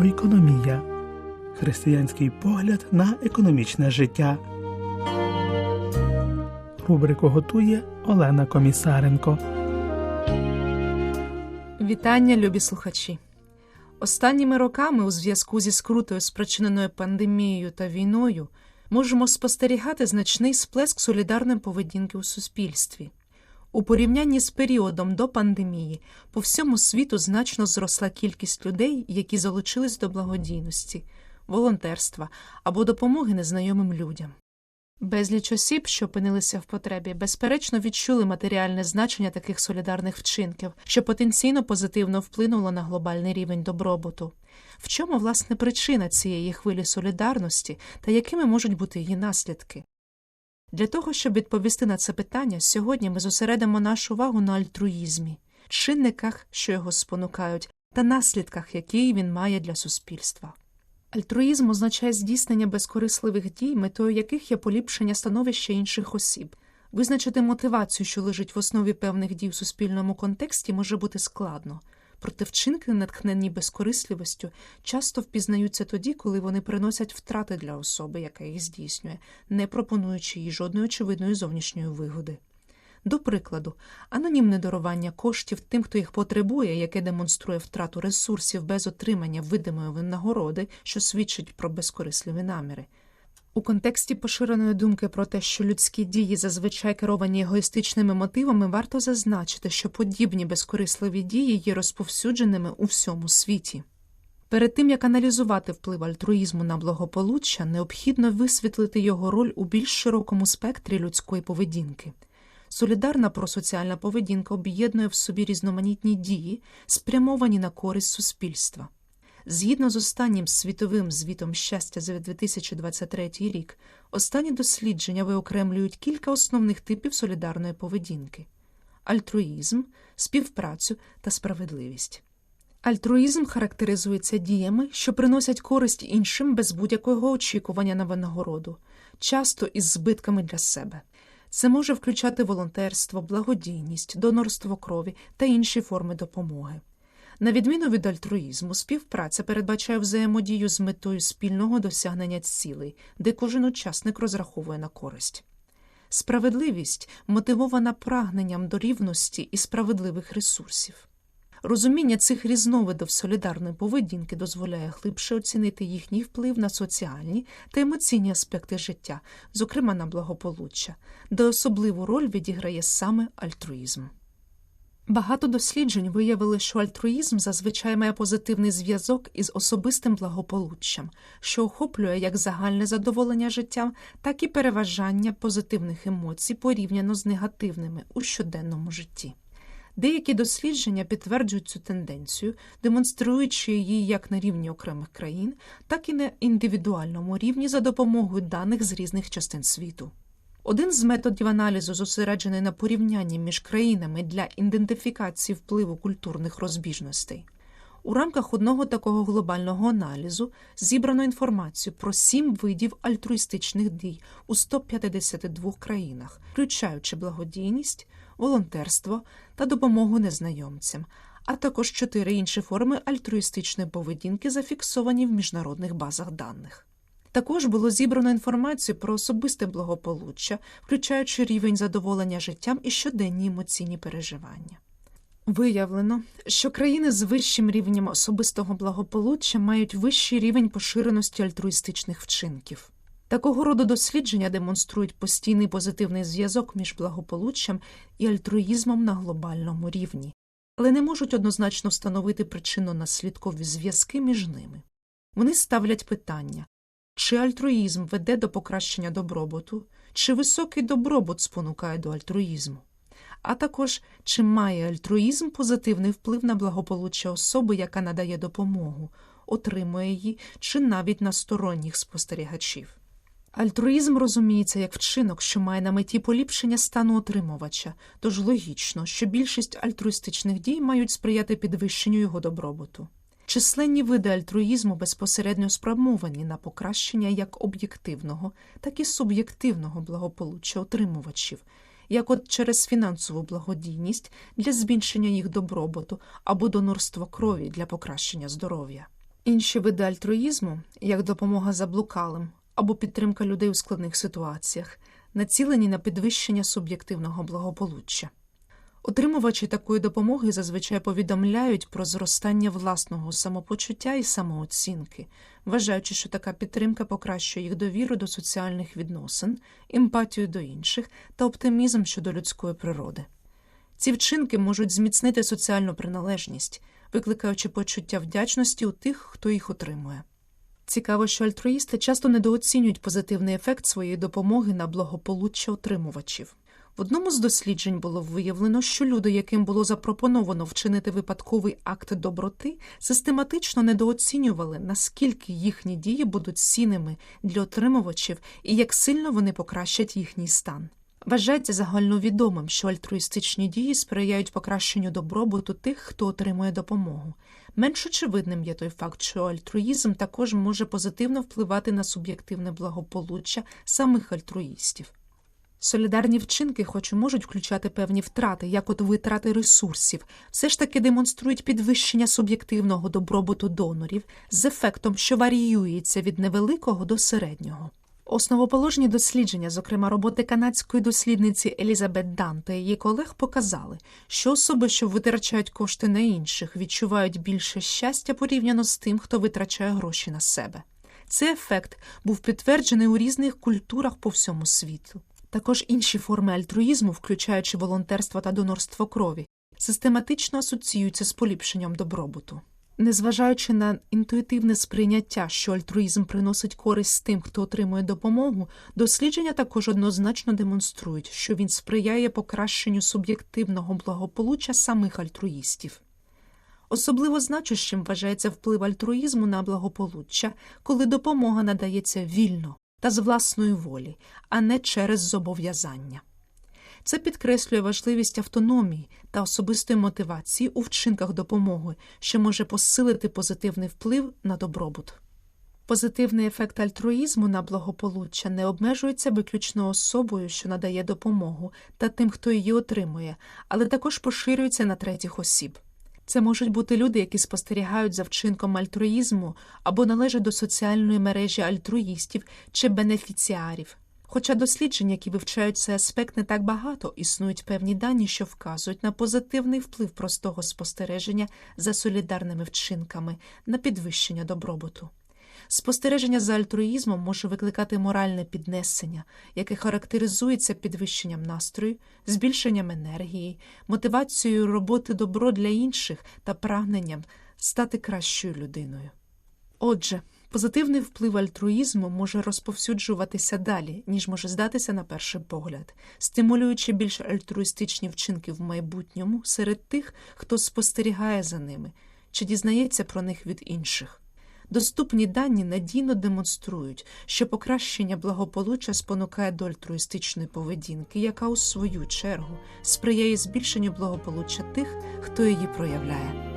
Оекономія християнський погляд на економічне життя. Рубрику готує Олена Комісаренко. Вітання, любі слухачі. Останніми роками, у зв'язку зі скрутою, спричиненою пандемією та війною, можемо спостерігати значний сплеск солідарної поведінки у суспільстві. У порівнянні з періодом до пандемії по всьому світу значно зросла кількість людей, які залучились до благодійності, волонтерства або допомоги незнайомим людям. Безліч осіб, що опинилися в потребі, безперечно відчули матеріальне значення таких солідарних вчинків, що потенційно позитивно вплинуло на глобальний рівень добробуту. В чому власне причина цієї хвилі солідарності та якими можуть бути її наслідки? Для того, щоб відповісти на це питання, сьогодні ми зосередимо нашу увагу на альтруїзмі, чинниках, що його спонукають, та наслідках, які він має для суспільства. Альтруїзм означає здійснення безкорисливих дій, метою яких є поліпшення становища інших осіб. Визначити мотивацію, що лежить в основі певних дій в суспільному контексті, може бути складно. Проте вчинки, натхненні безкорисливістю, часто впізнаються тоді, коли вони приносять втрати для особи, яка їх здійснює, не пропонуючи їй жодної очевидної зовнішньої вигоди. До прикладу, анонімне дарування коштів тим, хто їх потребує, яке демонструє втрату ресурсів без отримання видимої винагороди, що свідчить про безкорисливі наміри. У контексті поширеної думки про те, що людські дії зазвичай керовані егоїстичними мотивами, варто зазначити, що подібні безкорисливі дії є розповсюдженими у всьому світі. Перед тим як аналізувати вплив альтруїзму на благополуччя, необхідно висвітлити його роль у більш широкому спектрі людської поведінки. Солідарна просоціальна поведінка об'єднує в собі різноманітні дії, спрямовані на користь суспільства. Згідно з останнім світовим звітом щастя за 2023 рік, останні дослідження виокремлюють кілька основних типів солідарної поведінки: альтруїзм, співпрацю та справедливість. Альтруїзм характеризується діями, що приносять користь іншим без будь-якого очікування на винагороду, часто із збитками для себе. Це може включати волонтерство, благодійність, донорство крові та інші форми допомоги. На відміну від альтруїзму, співпраця передбачає взаємодію з метою спільного досягнення цілей, де кожен учасник розраховує на користь. Справедливість мотивована прагненням до рівності і справедливих ресурсів. Розуміння цих різновидів солідарної поведінки дозволяє глибше оцінити їхній вплив на соціальні та емоційні аспекти життя, зокрема на благополуччя, де особливу роль відіграє саме альтруїзм. Багато досліджень виявили, що альтруїзм зазвичай має позитивний зв'язок із особистим благополуччям, що охоплює як загальне задоволення життям, так і переважання позитивних емоцій порівняно з негативними у щоденному житті. Деякі дослідження підтверджують цю тенденцію, демонструючи її як на рівні окремих країн, так і на індивідуальному рівні за допомогою даних з різних частин світу. Один з методів аналізу зосереджений на порівнянні між країнами для ідентифікації впливу культурних розбіжностей. У рамках одного такого глобального аналізу зібрано інформацію про сім видів альтруїстичних дій у 152 країнах, включаючи благодійність, волонтерство та допомогу незнайомцям, а також чотири інші форми альтруїстичної поведінки, зафіксовані в міжнародних базах даних. Також було зібрано інформацію про особисте благополуччя, включаючи рівень задоволення життям і щоденні емоційні переживання. Виявлено, що країни з вищим рівнем особистого благополуччя мають вищий рівень поширеності альтруїстичних вчинків. Такого роду дослідження демонструють постійний позитивний зв'язок між благополуччям і альтруїзмом на глобальному рівні, але не можуть однозначно встановити причинно-наслідкові зв'язки між ними. Вони ставлять питання чи альтруїзм веде до покращення добробуту, чи високий добробут спонукає до альтруїзму, а також чи має альтруїзм позитивний вплив на благополуччя особи, яка надає допомогу, отримує її, чи навіть на сторонніх спостерігачів. Альтруїзм розуміється як вчинок, що має на меті поліпшення стану отримувача, тож логічно, що більшість альтруїстичних дій мають сприяти підвищенню його добробуту. Численні види альтруїзму безпосередньо спрямовані на покращення як об'єктивного, так і суб'єктивного благополуччя отримувачів, як от через фінансову благодійність для збільшення їх добробуту або донорство крові для покращення здоров'я. Інші види альтруїзму, як допомога заблукалим або підтримка людей у складних ситуаціях, націлені на підвищення суб'єктивного благополуччя. Отримувачі такої допомоги зазвичай повідомляють про зростання власного самопочуття і самооцінки, вважаючи, що така підтримка покращує їх довіру до соціальних відносин, емпатію до інших та оптимізм щодо людської природи. Ці вчинки можуть зміцнити соціальну приналежність, викликаючи почуття вдячності у тих, хто їх отримує. Цікаво, що альтруїсти часто недооцінюють позитивний ефект своєї допомоги на благополуччя отримувачів. Одному з досліджень було виявлено, що люди, яким було запропоновано вчинити випадковий акт доброти, систематично недооцінювали, наскільки їхні дії будуть цінними для отримувачів і як сильно вони покращать їхній стан. Вважається загальновідомим, що альтруїстичні дії сприяють покращенню добробуту тих, хто отримує допомогу. Менш очевидним є той факт, що альтруїзм також може позитивно впливати на суб'єктивне благополуччя самих альтруїстів. Солідарні вчинки, хоч і можуть включати певні втрати, як от витрати ресурсів, все ж таки демонструють підвищення суб'єктивного добробуту донорів з ефектом, що варіюється від невеликого до середнього. Основоположні дослідження, зокрема роботи канадської дослідниці Елізабет Дан та її колег, показали, що особи, що витрачають кошти на інших, відчувають більше щастя порівняно з тим, хто витрачає гроші на себе. Цей ефект був підтверджений у різних культурах по всьому світу. Також інші форми альтруїзму, включаючи волонтерство та донорство крові, систематично асоціюються з поліпшенням добробуту. Незважаючи на інтуїтивне сприйняття, що альтруїзм приносить користь тим, хто отримує допомогу, дослідження також однозначно демонструють, що він сприяє покращенню суб'єктивного благополуччя самих альтруїстів. Особливо значущим вважається вплив альтруїзму на благополуччя, коли допомога надається вільно та з власної волі, а не через зобов'язання. Це підкреслює важливість автономії та особистої мотивації у вчинках допомоги, що може посилити позитивний вплив на добробут. Позитивний ефект альтруїзму на благополуччя не обмежується виключно особою, що надає допомогу, та тим, хто її отримує, але також поширюється на третіх осіб. Це можуть бути люди, які спостерігають за вчинком альтруїзму або належать до соціальної мережі альтруїстів чи бенефіціарів. Хоча досліджень, які вивчають цей аспект, не так багато, існують певні дані, що вказують на позитивний вплив простого спостереження за солідарними вчинками на підвищення добробуту. Спостереження за альтруїзмом може викликати моральне піднесення, яке характеризується підвищенням настрою, збільшенням енергії, мотивацією роботи добро для інших та прагненням стати кращою людиною. Отже, позитивний вплив альтруїзму може розповсюджуватися далі, ніж може здатися на перший погляд, стимулюючи більш альтруїстичні вчинки в майбутньому серед тих, хто спостерігає за ними чи дізнається про них від інших. Доступні дані надійно демонструють, що покращення благополуччя спонукає до альтруїстичної поведінки, яка у свою чергу сприяє збільшенню благополуччя тих, хто її проявляє.